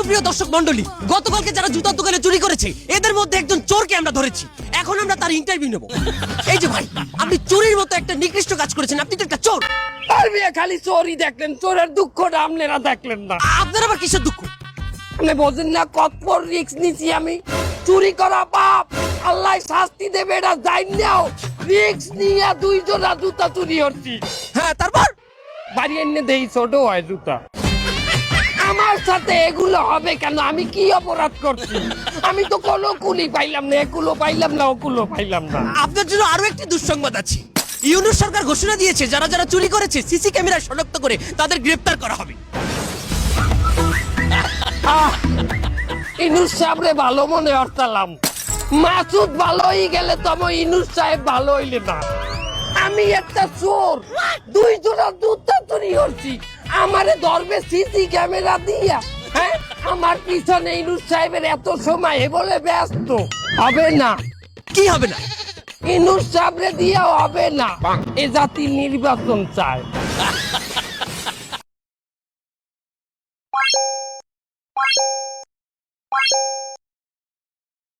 সুপ্রিয় দর্শক মন্ডলী গতকালকে যারা জুতার দোকানে চুরি করেছে এদের মধ্যে একজন চোরকে আমরা ধরেছি। এখন আমরা তার ইন্টারভিউ নেব। এই যে ভাই আপনি চুরির মতো একটা নিকৃষ্ট কাজ করেছেন আপনি তো একটা চোর। আর মিয়া খালি চোরই দেখলেন চোরের দুঃখটা আপনারা দেখলেন না। আপনার আবার কিসের দুঃখ? আপনি বোঝেন না কত নিছি আমি? চুরি করা পাপ। আল্লাহ শাস্তি দেবে এটা যাই নাও। রিক্স নিয়ে দুইজনা জুতা চুরি হচ্ছি হ্যাঁ তারপর? বাড়ি এনে দেই ছোট হয় জুতা। আমার সাথে এগুলো হবে কেন? আমি কি অপরাধ করছি? আমি তো কোনো কুলি পাইলাম না এগুলো পাইলাম না ওগুলো পাইলাম না। আপনার জন্য আরও একটি দুঃসংবাদ আছে। ইউনুস সরকার ঘোষণা দিয়েছে যারা যারা চুরি করেছে সিসি ক্যামেরায় শনাক্ত করে তাদের গ্রেফতার করা হবে। ইনুস সাহেবরে ভালো মনে হরতালাম। মাসুদ ভালো হয়ে গেলে তো আমার ইনুস সাহেব ভালো হইলে না। আমি একটা চোর দুই জোড়া জুতা চুরি করছি। আমারে ধরবে সিসি ক্যামেরা দিয়া। হ্যাঁ? আমার পিছনে ইনুস সাহেবের এত সময় এ বলে ব্যস্ত। হবে না। কি হবে না? ইনুস সাহেবরে দিয়া হবে না। এ জাতি নির্বাচন চায়।